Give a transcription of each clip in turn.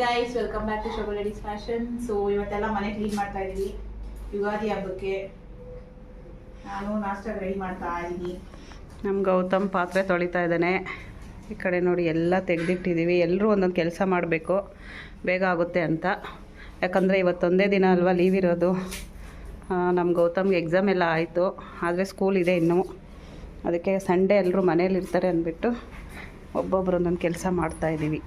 Guys welcome back to Shobha ladies fashion so ಇವತ್ತೆಲ್ಲ ಮನೆ clean ಮಾಡ್ತಾ ಇದ್ದೀವಿ ಯುಗಾದಿ ಹಬ್ಬಕ್ಕೆ. ನಾನು ನಾಷ್ಟ ರೆಡಿ ಮಾಡ್ತಾ ಇದ್ದೀನಿ ನಮ್ಮ ಗೌತಮ್ ಪಾತ್ರೆ ತೊಳಿತಾ ಇದ್ದಾನೆ. ಈ ಕಡೆ ನೋಡಿ ಎಲ್ಲ ತೆಗೆದಿಟ್ಟಿದ್ದೀವಿ ಎಲ್ಲರೂ ಒಂದೊಂದು ಕೆಲಸ ಮಾಡಬೇಕು. ಬೇಗ ಆಗುತ್ತೆ ಅಂತ. ಯಾಕಂದರೆ ಇವತ್ತೊಂದೇ ದಿನ ಅಲ್ವಾ ಲೀವ್ ಇರೋದು. ನಮ್ಮ ಗೌತಮ್ಗೆ ಎಕ್ಸಾಮ್ ಎಲ್ಲ ಆಯಿತು. ಆದರೆ ಸ್ಕೂಲ್ ಇದೆ ಇನ್ನೂ. ಅದಕ್ಕೆ ಸಂಡೇ ಎಲ್ಲರೂ ಮನೇಲಿ ಇರ್ತಾರೆ ಅಂದ್ಬಿಟ್ಟು ಒಬ್ಬೊಬ್ರು ಒಂದೊಂದು ಕೆಲಸ ಮಾಡ್ತಾಯಿದ್ದೀವಿ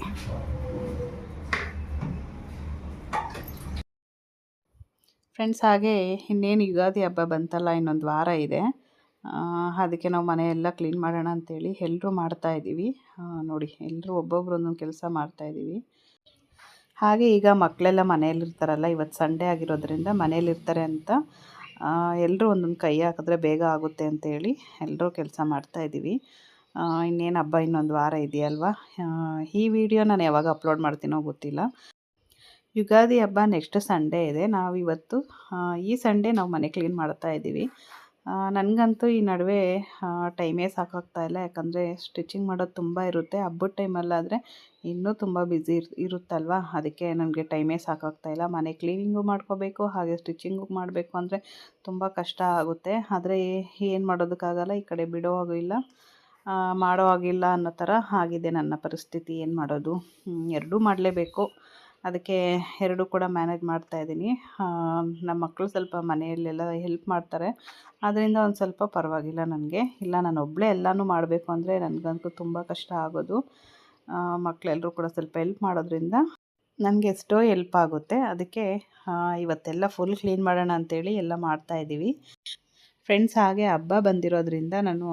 ಫ್ರೆಂಡ್ಸ್ ಹಾಗೆ ಇನ್ನೇನು ಯುಗಾದಿ ಹಬ್ಬ ಬಂತಲ್ಲ, ಇನ್ನೊಂದು ವಾರ ಇದೆ. ಅದಕ್ಕೆ ನಾವು ಮನೆಯೆಲ್ಲ ಕ್ಲೀನ್ ಮಾಡೋಣ ಅಂತೇಳಿ ಎಲ್ಲರೂ ಮಾಡ್ತಾಯಿದ್ದೀವಿ ನೋಡಿ ಎಲ್ಲರೂ ಒಬ್ಬೊಬ್ರು ಒಂದೊಂದು ಕೆಲಸ ಮಾಡ್ತಾಯಿದ್ದೀವಿ ಹಾಗೆ ಈಗ ಮಕ್ಕಳೆಲ್ಲ ಮನೆಯಲ್ಲಿರ್ತಾರಲ್ಲ ಇವತ್ತು ಸಂಡೇ ಆಗಿರೋದ್ರಿಂದ ಮನೆಯಲ್ಲಿರ್ತಾರೆ ಅಂತ ಎಲ್ಲರೂ ಒಂದೊಂದು ಕೈ ಹಾಕಿದ್ರೆ ಬೇಗ ಆಗುತ್ತೆ ಅಂತೇಳಿ ಎಲ್ಲರೂ ಕೆಲಸ ಮಾಡ್ತಾಯಿದ್ದೀವಿ ಇನ್ನೇನು ಹಬ್ಬ ಇನ್ನೊಂದು ವಾರ ಇದೆಯಲ್ವಾ? ಈ ವಿಡಿಯೋ ನಾನು ಯಾವಾಗ ಅಪ್ಲೋಡ್ ಮಾಡ್ತೀನೋ ಗೊತ್ತಿಲ್ಲ. ಯುಗಾದಿ ಹಬ್ಬ ನೆಕ್ಸ್ಟ್ ಸಂಡೇ ಇದೆ. ನಾವು ಇವತ್ತು ಈ ಸಂಡೇ ನಾವು ಮನೆ ಕ್ಲೀನ್ ಮಾಡ್ತಾ ಇದ್ದೀವಿ. ನನಗಂತೂ ಈ ನಡುವೆ ಟೈಮೇ ಸಾಕಾಗ್ತಾ ಇಲ್ಲ. ಯಾಕಂದರೆ ಸ್ಟಿಚಿಂಗ್ ಮಾಡೋದು ತುಂಬ ಇರುತ್ತೆ. ಹಬ್ಬದ ಟೈಮಲ್ಲಾದರೆ ಇನ್ನೂ ತುಂಬ ಬ್ಯುಸಿ ಇರ್ ಇರುತ್ತಲ್ವ? ಅದಕ್ಕೆ ನನಗೆ ಟೈಮೇ ಸಾಕಾಗ್ತಾ ಇಲ್ಲ. ಮನೆ ಕ್ಲೀನಿಂಗು ಮಾಡ್ಕೋಬೇಕು ಹಾಗೆ ಸ್ಟಿಚಿಂಗು ಮಾಡಬೇಕು ಅಂದರೆ ತುಂಬ ಕಷ್ಟ ಆಗುತ್ತೆ. ಆದರೆ ಏನು ಮಾಡೋದಕ್ಕಾಗಲ್ಲ. ಈ ಕಡೆ ಬಿಡೋ ಹಾಗೂ ಇಲ್ಲ. ಆ, ಮಾಡೋ ಹಾಗಿಲ್ಲ ಅನ್ನೋ ಥರ ಆಗಿದೆ ನನ್ನ ಪರಿಸ್ಥಿತಿ. ಏನು ಮಾಡೋದು? ಎರಡೂ ಮಾಡಲೇಬೇಕು. ಅದಕ್ಕೆ ಎರಡೂ ಕೂಡ ಮ್ಯಾನೇಜ್ ಮಾಡ್ತಾ ಇದ್ದೀನಿ. ನಮ್ಮ ಮಕ್ಕಳು ಸ್ವಲ್ಪ ಮನೆಯಲ್ಲೆಲ್ಲ ಹೆಲ್ಪ್ ಮಾಡ್ತಾರೆ. ಅದರಿಂದ ಒಂದು ಸ್ವಲ್ಪ ಪರವಾಗಿಲ್ಲ ನನಗೆ. ಇಲ್ಲ, ನಾನು ಒಬ್ಬಳೇ ಎಲ್ಲನೂ ಮಾಡಬೇಕು ಅಂದರೆ ನನಗಂತೂ ತುಂಬ ಕಷ್ಟ ಆಗೋದು. ಮಕ್ಕಳೆಲ್ಲರೂ ಕೂಡ ಸ್ವಲ್ಪ ಹೆಲ್ಪ್ ಮಾಡೋದ್ರಿಂದ ನನಗೆ ಎಷ್ಟೋ ಹೆಲ್ಪ್ ಆಗುತ್ತೆ. ಅದಕ್ಕೆ ಇವತ್ತೆಲ್ಲ ಫುಲ್ ಕ್ಲೀನ್ ಮಾಡೋಣ ಅಂತೇಳಿ ಎಲ್ಲ ಮಾಡ್ತಾಯಿದ್ದೀವಿ ಫ್ರೆಂಡ್ಸ್ ಹಾಗೆ ಹಬ್ಬ ಬಂದಿರೋದ್ರಿಂದ ನಾನು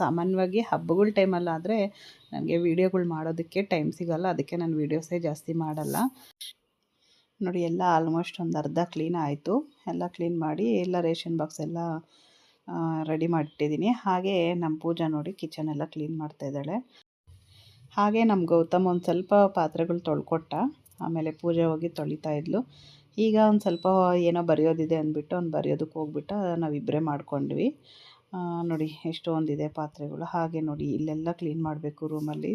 ಸಾಮಾನ್ಯವಾಗಿ ಹಬ್ಬಗಳ ಟೈಮಲ್ಲಾದರೆ ನನಗೆ ವೀಡಿಯೋಗಳು ಮಾಡೋದಕ್ಕೆ ಟೈಮ್ ಸಿಗಲ್ಲ. ಅದಕ್ಕೆ ನಾನು ವೀಡಿಯೋಸೇ ಜಾಸ್ತಿ ಮಾಡಲ್ಲ. ನೋಡಿ, ಎಲ್ಲ ಆಲ್ಮೋಸ್ಟ್ ಒಂದು ಅರ್ಧ ಕ್ಲೀನ್ ಆಯಿತು. ಎಲ್ಲ ಕ್ಲೀನ್ ಮಾಡಿ ಎಲ್ಲ ರೇಷನ್ ಬಾಕ್ಸ್ ಎಲ್ಲ ರೆಡಿ ಮಾಡಿಟ್ಟಿದ್ದೀನಿ. ಹಾಗೆ ನಮ್ಮ ಪೂಜಾ ನೋಡಿ ಕಿಚನ್ ಎಲ್ಲ ಕ್ಲೀನ್ ಮಾಡ್ತಾ ಇದ್ದಾಳೆ. ಹಾಗೆ ನಮ್ಮ ಗೌತಮ್ ಒಂದು ಸ್ವಲ್ಪ ಪಾತ್ರೆಗಳು ತೊಳ್ಕೊಟ್ಟ. ಆಮೇಲೆ ಪೂಜೆ ಹೋಗಿ ತೊಳಿತಾ ಇದ್ಲು. ಈಗ ಒಂದು ಸ್ವಲ್ಪ ಏನೋ ಬರೆಯೋದಿದೆ ಅಂದ್ಬಿಟ್ಟು ಅವ್ನು ಬರೆಯೋದಕ್ಕೆ ಹೋಗ್ಬಿಟ್ಟು ನಾವಿಬ್ಬರೇ ಮಾಡ್ಕೊಂಡ್ವಿ. ನೋಡಿ ಎಷ್ಟೊಂದಿದೆ ಪಾತ್ರೆಗಳು. ಹಾಗೆ ನೋಡಿ ಇಲ್ಲೆಲ್ಲ ಕ್ಲೀನ್ ಮಾಡಬೇಕು ರೂಮಲ್ಲಿ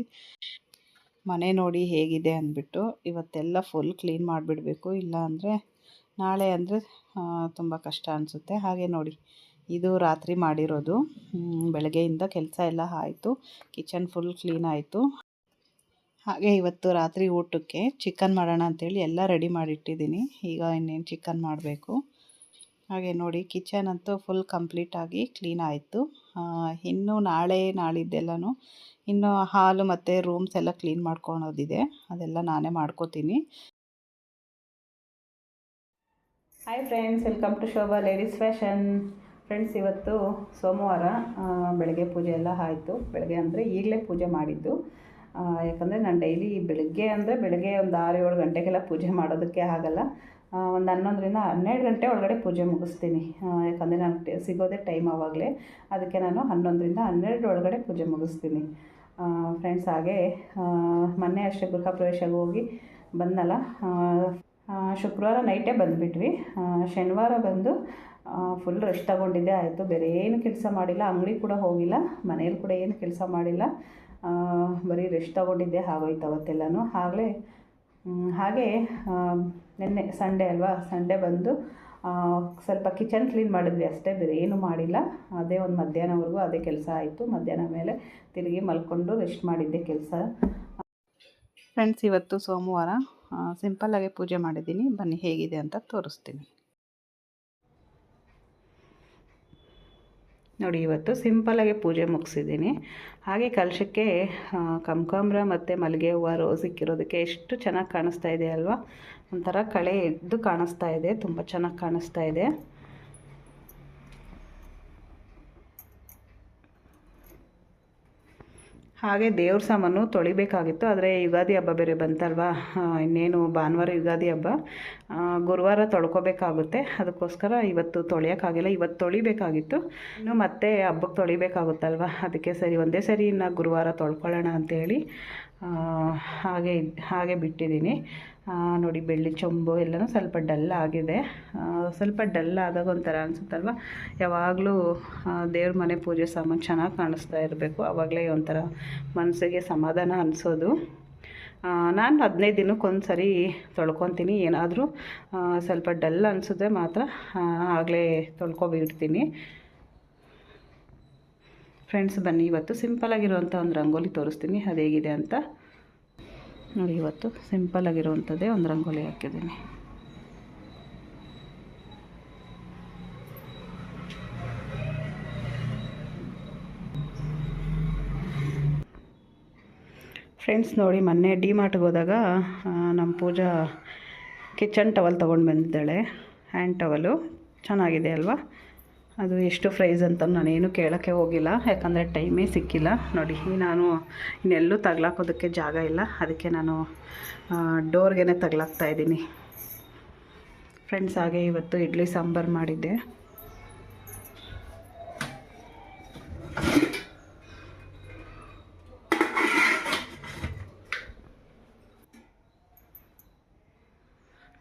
ಮನೆ ನೋಡಿ ಹೇಗಿದೆ ಅಂದ್ಬಿಟ್ಟು ಇವತ್ತೆಲ್ಲ ಫುಲ್ ಕ್ಲೀನ್ ಮಾಡಿಬಿಡಬೇಕು. ಇಲ್ಲ ಅಂದರೆ ನಾಳೆ ಅಂದರೆ ತುಂಬ ಕಷ್ಟ ಅನಿಸುತ್ತೆ. ಹಾಗೆ ನೋಡಿ ಇದು ರಾತ್ರಿ ಮಾಡಿರೋದು. ಬೆಳಗ್ಗೆಯಿಂದ ಕೆಲಸ ಎಲ್ಲ ಆಯಿತು. ಕಿಚನ್ ಫುಲ್ ಕ್ಲೀನ್ ಆಯಿತು. ಹಾಗೆ ಇವತ್ತು ರಾತ್ರಿ ಊಟಕ್ಕೆ ಚಿಕನ್ ಮಾಡೋಣ ಅಂತೇಳಿ ಎಲ್ಲ ರೆಡಿ ಮಾಡಿಟ್ಟಿದ್ದೀನಿ. ಈಗ ಇನ್ನೇನು ಚಿಕನ್ ಮಾಡಬೇಕು. ಹಾಗೆ ನೋಡಿ ಕಿಚನ್ ಅಂತೂ ಫುಲ್ ಕಂಪ್ಲೀಟಾಗಿ ಕ್ಲೀನ್ ಆಯಿತು. ಇನ್ನು ನಾಳೆ ನಾಳಿದ್ದೆಲ್ಲನೂ ಇನ್ನು ಹಾಲು ಮತ್ತು ರೂಮ್ಸ್ ಎಲ್ಲ ಕ್ಲೀನ್ ಮಾಡ್ಕೊಳೋದಿದೆ. ಅದೆಲ್ಲ ನಾನೇ ಮಾಡ್ಕೋತೀನಿ. Hi friends welcome to Shobha ladies fashion friends ಇವತ್ತು ಸೋಮವಾರ ಬೆಳಗ್ಗೆ ಪೂಜೆ ಎಲ್ಲ ಆಯಿತು. ಬೆಳಗ್ಗೆ ಅಂದರೆ ಈಗಲೇ ಪೂಜೆ ಮಾಡಿದ್ದು. ಯಾಕಂದರೆ ನಾನು ಡೈಲಿ ಬೆಳಗ್ಗೆ ಅಂದರೆ ಬೆಳಗ್ಗೆ ಒಂದು ಆರು ಏಳು ಗಂಟೆಗೆಲ್ಲ ಪೂಜೆ ಮಾಡೋದಕ್ಕೆ ಆಗಲ್ಲ. ಒಂದು ಹನ್ನೊಂದರಿಂದ ಹನ್ನೆರಡು ಗಂಟೆ ಒಳಗಡೆ ಪೂಜೆ ಮುಗಿಸ್ತೀನಿ. ಯಾಕಂದರೆ ನನಗೆ ಸಿಗೋದೇ ಟೈಮ್ ಆವಾಗಲೇ ಅದಕ್ಕೆ ನಾನು ಹನ್ನೊಂದರಿಂದ ಹನ್ನೆರಡು ಒಳಗಡೆ ಪೂಜೆ ಮುಗಿಸ್ತೀನಿ. ಫ್ರೆಂಡ್ಸ್ ಹಾಗೆ ಮೊನ್ನೆ ಅಷ್ಟೇ ಗೃಹ ಪ್ರವೇಶಕ್ಕೆ ಹೋಗಿ ಬಂದಲ್ಲ. ಶುಕ್ರವಾರ ನೈಟೇ ಬಂದುಬಿಟ್ವಿ. ಶನಿವಾರ ಬಂದು ಫುಲ್ ರೆಸ್ಟ್ ತಗೊಂಡಿದ್ದೆ. ಆಯಿತು, ಬೇರೆ ಏನು ಕೆಲಸ ಮಾಡಿಲ್ಲ. ಅಂಗಡಿ ಕೂಡ ಹೋಗಿಲ್ಲ. ಮನೇಲಿ ಕೂಡ ಏನು ಕೆಲಸ ಮಾಡಿಲ್ಲ. ಬರೀ ರೆಸ್ಟ್ ತಗೊಂಡಿದ್ದೆ ಆಗೋಯ್ತು ಅವತ್ತೆಲ್ಲನೂ. ಆಗಲೇ ಹಾಗೆ ನಿನ್ನೆ ಸಂಡೇ ಅಲ್ವಾ? ಸಂಡೇ ಬಂದು ಸ್ವಲ್ಪ ಕಿಚನ್ ಕ್ಲೀನ್ ಮಾಡಿದ್ವಿ ಅಷ್ಟೇ, ಬೇರೆ ಏನು ಮಾಡಿಲ್ಲ. ಅದೇ ಒಂದು ಮಧ್ಯಾಹ್ನವರೆಗೂ ಅದೇ ಕೆಲಸ ಆಯಿತು. ಮಧ್ಯಾಹ್ನ ಮೇಲೆ ತಿರುಗಿ ಮಲ್ಕೊಂಡು ರೆಸ್ಟ್ ಮಾಡಿದ್ದೆ ಕೆಲಸ. ಫ್ರೆಂಡ್ಸ್ ಇವತ್ತು ಸೋಮವಾರ ಸಿಂಪಲ್ಲಾಗೆ ಪೂಜೆ ಮಾಡಿದ್ದೀನಿ. ಬನ್ನಿ, ಹೇಗಿದೆ ಅಂತ ತೋರಿಸ್ತೀನಿ. ನೋಡಿ, ಇವತ್ತು ಸಿಂಪಲ್ಲಾಗಿ ಪೂಜೆ ಮುಗಿಸಿದ್ದೀನಿ. ಹಾಗೆ ಕಲಶಕ್ಕೆ ಕನಕಾಂಬ್ರ ಮತ್ತು ಮಲ್ಲಿಗೆ ಹೂವು, ರೋಸ್ ಇಕ್ಕಿರೋದಕ್ಕೆ ಎಷ್ಟು ಚೆನ್ನಾಗಿ ಕಾಣಿಸ್ತಾ ಇದೆ ಅಲ್ವಾ? ಒಂಥರ ಕಳೆ ಎದ್ದು ಕಾಣಿಸ್ತಾ ಇದೆ, ತುಂಬ ಚೆನ್ನಾಗಿ ಕಾಣಿಸ್ತಾ ಇದೆ. ಹಾಗೆ ದೇವ್ರ ಸಾಮಾನು ತೊಳಿಬೇಕಾಗಿತ್ತು, ಆದರೆ ಯುಗಾದಿ ಹಬ್ಬ ಬೇರೆ ಬಂತಲ್ವಾ? ಇನ್ನೇನು ಭಾನುವಾರ ಯುಗಾದಿ ಹಬ್ಬ. ಗುರುವಾರ ತೊಳ್ಕೊಬೇಕಾಗುತ್ತೆ. ಅದಕ್ಕೋಸ್ಕರ ಇವತ್ತು ತೊಳೆಯೋಕ್ಕಾಗಿಲ್ಲ, ಇವತ್ತು ತೊಳಿಬೇಕಾಗಿತ್ತು. ಇನ್ನು ಮತ್ತೆ ಹಬ್ಬಕ್ಕೆ ತೊಳಿಬೇಕಾಗುತ್ತಲ್ವ? ಅದಕ್ಕೆ ಸರಿ, ಒಂದೇ ಸರಿ ಇನ್ನು ಗುರುವಾರ ತೊಳ್ಕೊಳ್ಳೋಣ ಅಂತೇಳಿ ಹಾಗೆ ಹಾಗೆ ಬಿಟ್ಟಿದ್ದೀನಿ. ನೋಡಿ ಬೆಳ್ಳಿ ಚೊಂಬು ಎಲ್ಲನೂ ಸ್ವಲ್ಪ ಡಲ್ ಆಗಿದೆ. ಸ್ವಲ್ಪ ಡಲ್ ಆದಾಗ ಒಂಥರ ಅನಿಸುತ್ತಲ್ವ? ಯಾವಾಗಲೂ ದೇವ್ರ ಮನೆ ಪೂಜೆ ಸಾಮಾನು ಚೆನ್ನಾಗಿ ಕಾಣಿಸ್ತಾ ಇರಬೇಕು. ಆವಾಗಲೇ ಒಂಥರ ಮನಸ್ಸಿಗೆ ಸಮಾಧಾನ ಅನಿಸೋದು. ನಾನು ಹದಿನೈದು ದಿನಕ್ಕೊಂದು ಸರಿ ತೊಳ್ಕೊತೀನಿ. ಏನಾದರೂ ಸ್ವಲ್ಪ ಡಲ್ ಅನಿಸಿದ್ರೆ ಮಾತ್ರ ಆಗಲೇ ತೊಳ್ಕೊಬಿಡ್ತೀನಿ. ಫ್ರೆಂಡ್ಸ್ ಬನ್ನಿ. ಇವತ್ತು ಸಿಂಪಲಾಗಿರುವಂಥ ಒಂದು ರಂಗೋಲಿ ತೋರಿಸ್ತೀನಿ. ಅದು ಹೇಗಿದೆ ಅಂತ. ನೋಡಿ, ಇವತ್ತು ಸಿಂಪಲ್ಲಾಗಿರುವಂಥದ್ದೇ ಒಂದು ರಂಗೋಲಿ ಹಾಕಿದ್ದೀನಿ. ಫ್ರೆಂಡ್ಸ್, ನೋಡಿ, ಮೊನ್ನೆ ಡಿ ಮಾರ್ಟ್ಗೆ ಹೋದಾಗ ನಮ್ಮ ಪೂಜಾ ಕಿಚನ್ ಟವಲ್ ತೊಗೊಂಡು ಬಂದಿದ್ದಾಳೆ. Hand towel. ಚೆನ್ನಾಗಿದೆ ಅಲ್ವಾ? ಅದು ಎಷ್ಟು ಪ್ರೈಸ್ ಅಂತ ನಾನೇನು ಕೇಳೋಕ್ಕೆ ಹೋಗಿಲ್ಲ, ಯಾಕಂದರೆ ಟೈಮೇ ಸಿಕ್ಕಿಲ್ಲ. ನೋಡಿ, ನಾನು ಇನ್ನೆಲ್ಲೂ ತಗ್ಲಾಕೋದಕ್ಕೆ ಜಾಗ ಇಲ್ಲ. ಅದಕ್ಕೆ ನಾನು ಡೋರ್ಗೆ ತಗ್ಲಾಕ್ತಾ ಇದ್ದೀನಿ. ಫ್ರೆಂಡ್ಸ್, ಹಾಗೆ ಇವತ್ತು ಇಡ್ಲಿ ಸಾಂಬಾರು ಮಾಡಿದ್ದೆ.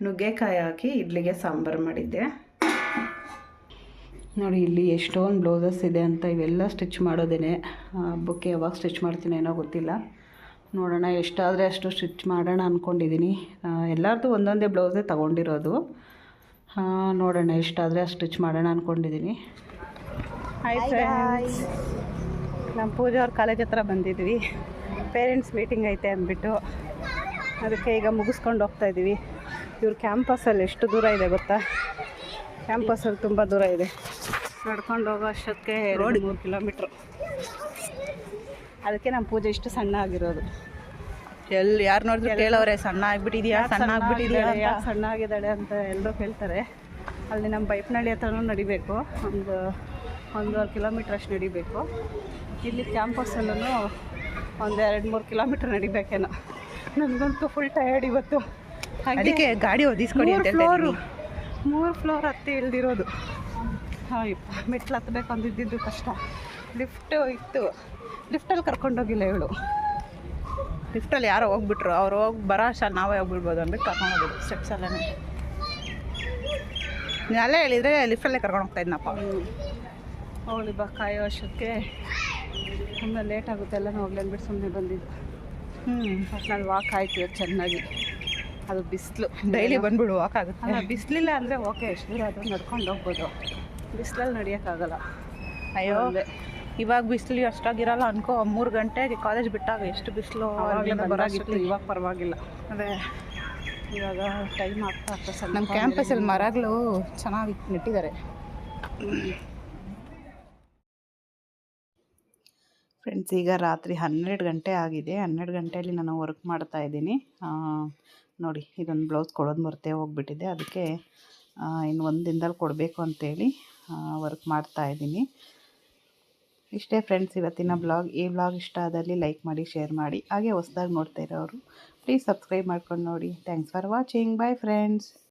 ನುಗ್ಗೆಕಾಯಿ ಹಾಕಿ ಇಡ್ಲಿಗೆ ಸಾಂಬಾರು ಮಾಡಿದ್ದೆ. ನೋಡಿ ಇಲ್ಲಿ ಎಷ್ಟೊಂದು ಬ್ಲೌಸಸ್ ಇದೆ ಅಂತ ಇವೆಲ್ಲ ಸ್ಟಿಚ್ ಮಾಡೋದೇನೆ. ಹಬ್ಬಕ್ಕೆ ಯಾವಾಗ ಸ್ಟಿಚ್ ಮಾಡ್ತೀನಿ ಏನೋ ಗೊತ್ತಿಲ್ಲ. ನೋಡೋಣ ಎಷ್ಟಾದರೆ ಅಷ್ಟು ಸ್ಟಿಚ್ ಮಾಡೋಣ ಅಂದ್ಕೊಂಡಿದ್ದೀನಿ ಎಲ್ಲರದ್ದು ಒಂದೊಂದೇ ಬ್ಲೌಸೇ ತಗೊಂಡಿರೋದು. ನೋಡೋಣ ಎಷ್ಟಾದರೆ ಅಷ್ಟು ಸ್ಟಿಚ್ ಮಾಡೋಣ ಅಂದ್ಕೊಂಡಿದ್ದೀನಿ ಹಾಯ್ ಫ್ರೆಂಡ್ಸ್ ನಮ್ಮ ಪೂಜಾ ಅವ್ರ ಕಾಲೇಜ್ ಹತ್ರ ಬಂದಿದ್ವಿ. ಪೇರೆಂಟ್ಸ್ ಮೀಟಿಂಗ್ ಐತೆ ಅಂದ್ಬಿಟ್ಟು. ಅದಕ್ಕೆ ಈಗ ಮುಗಿಸ್ಕೊಂಡು ಹೋಗ್ತಾ ಇದ್ದೀವಿ ಇವ್ರ ಕ್ಯಾಂಪಸಲ್ಲಿ ಎಷ್ಟು ದೂರ ಇದೆ ಗೊತ್ತಾ? ಕ್ಯಾಂಪಸಲ್ಲಿ ತುಂಬ ದೂರ ಇದೆ. ನಡ್ಕೊಂಡು ಹೋಗೋ ಅಷ್ಟೊತ್ತಿಗೆ ಎರಡು ಮೂರು ಕಿಲೋಮೀಟ್ರ್. ಅದಕ್ಕೆ ನಮ್ಮ ಪೂಜೆ ಇಷ್ಟು ಸಣ್ಣ ಆಗಿರೋದು. ಎಲ್ಲಿ ಯಾರು ನೋಡಿದ್ರು ಕೇಳೋರೆ ಸಣ್ಣ ಆಗ್ಬಿಟ್ಟಿದ್ಯಾ ಸಣ್ಣ ಆಗ್ಬಿಟ್ಟಿದ್ಯಾ ಸಣ್ಣ ಆಗಿದ್ದಾಳೆ ಅಂತ ಎಲ್ಲರೂ ಹೇಳ್ತಾರೆ ಅಲ್ಲಿ ನಮ್ಮ ಬೈಪ್ನಳ್ಳಿ ಹತ್ರನೂ ನಡಿಬೇಕು. ಒಂದು ಒಂದೂವರೆ ಕಿಲೋಮೀಟ್ರ್ ಅಷ್ಟು ನಡಿಬೇಕು. ಇಲ್ಲಿ ಕ್ಯಾಂಪಸ್ಸಲ್ಲೂ ಒಂದು ಎರಡು ಮೂರು ಕಿಲೋಮೀಟ್ರ್ ನಡಿಬೇಕೇನೋ. ನನಗಂತೂ ಫುಲ್ ಟಯರ್ಡ್ ಇವತ್ತು. ಅದಕ್ಕೆ ಗಾಡಿ ಒದಿಸ್ಕೊಡಿ ಅಂತ ಮೂರು ಫ್ಲೋರ್ ಹತ್ತಿ ಇಳ್ದಿರೋದು ಹಾಯಪ್ಪ ಮೆಟ್ಲು ಹತ್ತಬೇಕು ಅಂದಿದ್ದು ಕಷ್ಟ. ಲಿಫ್ಟು ಇತ್ತು. ಲಿಫ್ಟಲ್ಲಿ ಕರ್ಕೊಂಡೋಗಿಲ್ಲ ಇವಳು. ಲಿಫ್ಟಲ್ಲಿ ಯಾರೋ ಹೋಗ್ಬಿಟ್ರು. ಅವ್ರು ಹೋಗಿ ಬರೋ ಅಷ್ಟಲ್ಲಿ ನಾವೇ ಹೋಗ್ಬಿಡ್ಬೋದು ಅಂದ್ಬಿಟ್ಟು ಕರ್ಕೊಂಡು ಹೋಗ್ಬಿಡು ಸ್ಟೆಪ್ಸ್ ಎಲ್ಲನೇ ನೀನು ಅಲ್ಲೇ ಹೇಳಿದರೆ ಲಿಫ್ಟಲ್ಲೇ ಕರ್ಕೊಂಡು ಹೋಗ್ತಾ ಇದ್ನಪ್ಪ. ಅವಳು ಬಾ ಕಾಯೋ ಅಷ್ಟಕ್ಕೆ ತುಂಬ ಲೇಟ್ ಆಗುತ್ತೆ ಎಲ್ಲ ಹೋಗ್ಲಿ ಅಂದ್ಬಿಟ್ಟು ಸುಮ್ಮನೆ ಬಂದಿದ್ದು ಹ್ಞೂ ನಾನು ವಾಕ್ ಆಯ್ತು ಚೆನ್ನಾಗಿ. ಅದು ಬಿಸಿಲು. ಡೈಲಿ ಬಂದ್ಬಿಡು ವಾಕ್ ಆಗುತ್ತೆ. ಬಿಸಿಲಿಲ್ಲ ಅಂದರೆ ಓಕೆ ಎಷ್ಟು ದೂರ ಆದರೂ ನಡ್ಕೊಂಡು ಹೋಗ್ಬೋದು. ಬಿಸಿಲಲ್ಲಿ ನಡೆಯೋಕ್ಕಾಗಲ್ಲ. ಅಯ್ಯೋ. ಇವಾಗ ಬಿಸಿಲು ಅಷ್ಟಾಗಿರಲ್ಲ ಅನ್ಕೋ ಮೂರು ಗಂಟೆಗೆ ಕಾಲೇಜ್ ಬಿಟ್ಟಾಗ ಎಷ್ಟು ಬಿಸಿಲು ಬರಾಗಿತ್ತು ಇವಾಗ ಪರವಾಗಿಲ್ಲ. ಅದೇ. ಇವಾಗ ಟೈಮ್ ಆಗ್ತಾ ಸ್ವಲ್ಪ ನಮ್ಮ ಕ್ಯಾಂಪಸಲ್ಲಿ ಮರಗಳು ಚೆನ್ನಾಗಿ ನೆಟ್ಟಿದ್ದಾರೆ. ಫ್ರೆಂಡ್ಸ್ ಈಗ ರಾತ್ರಿ ಹನ್ನೆರಡು ಗಂಟೆ ಆಗಿದೆ. ಹನ್ನೆರಡು ಗಂಟೆಯಲ್ಲಿ ನಾನು ವರ್ಕ್ ಮಾಡ್ತಾ ಇದ್ದೀನಿ. ಆ, ನೋಡಿ ಇದೊಂದು ಬ್ಲೌಸ್ ಕೊಡೋದು ಮರ್ತೇ ಹೋಗ್ಬಿಟ್ಟಿದೆ. ಅದಕ್ಕೆ ಇನ್ನು ಒಂದು ದಿನದಲ್ಲಿ ಕೊಡಬೇಕು ಅಂತೇಳಿ ವರ್ಕ್ ಮಾಡ್ತಾ ಇದ್ದೀನಿ. ಇಷ್ಟೇ ಫ್ರೆಂಡ್ಸ್ ಇವತ್ತಿನ ಬ್ಲಾಗ್ ಈ ಬ್ಲಾಗ್ ಇಷ್ಟ ಆದಲ್ಲಿ ಲೈಕ್ ಮಾಡಿ ಶೇರ್ ಮಾಡಿ. ಹಾಗೆ ಹೊಸ್ದಾಗಿ ನೋಡ್ತಾ ಇರೋರು ಪ್ಲೀಸ್ ಸಬ್ಸ್ಕ್ರೈಬ್ ಮಾಡ್ಕೊಂಡು ನೋಡಿ. Thanks for watching bye friends